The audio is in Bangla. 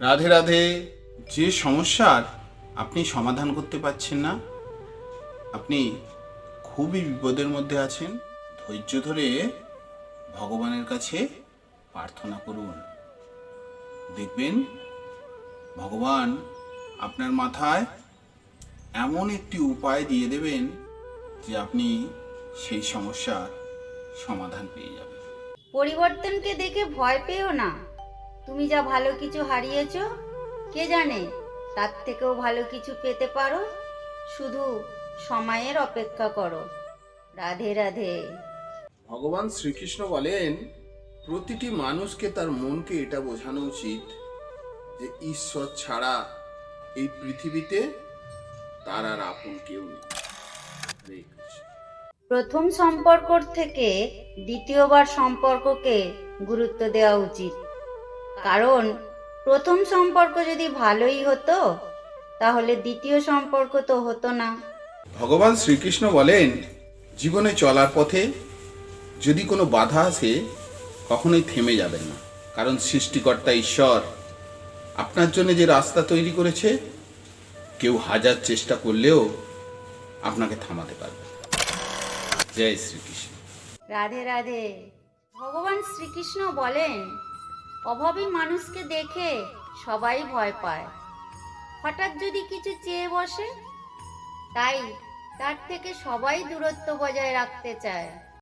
রাধে রাধে, যে সমস্যার আপনি সমাধান করতে পারছেন না, আপনি খুবই বিপদের মধ্যে আছেন, ধৈর্য ধরে ভগবানের কাছে প্রার্থনা করুন। দেখবেন ভগবান আপনার মাথায় এমন একটি উপায় দিয়ে দেবেন যে আপনি সেই সমস্যার সমাধান পেয়ে যাবেন। পরিবর্তনকে দেখে ভয় পেও না। তুমি যা ভালো কিছু হারিয়েছ কে জানে তার থেকেও ভালো কিছু পেতে পারো? শুধু সময়ের অপেক্ষা করো। রাধে রাধে। ভগবান শ্রীকৃষ্ণ বলেন প্রতিটি মানুষকে তার মনকে এটা বোঝানো উচিত যে ঈশ্বর ছাড়া এই পৃথিবীতে তার আর আপন কেউ নেই। প্রথম সম্পর্কর থেকে দ্বিতীয়বার সম্পর্ককে গুরুত্ব দেওয়া উচিত। কারণ প্রথম সম্পর্ক যদি ভালোই হতো তাহলে দ্বিতীয় সম্পর্ক তো হতো না। ভগবান শ্রীকৃষ্ণ বলেন জীবনে চলার পথে যদি কোনো বাধা আসে কখনোই থেমে যাবেন না। কারণ সৃষ্টিকর্তা ঈশ্বর আপনার জন্য যে রাস্তা তৈরি করেছে কেউ হাজার চেষ্টা করলেও আপনাকে থামাতে পারবে জয় শ্রীকৃষ্ণ। রাধে রাধে। ভগবান শ্রীকৃষ্ণ বলেন অভাবী মানুষকে দেখে সবাই ভয় পায়। হঠাৎ যদি কিছু চেয়ে বসে, তাই তার থেকে সবাই দূরত্ব বজায় রাখতে চায়।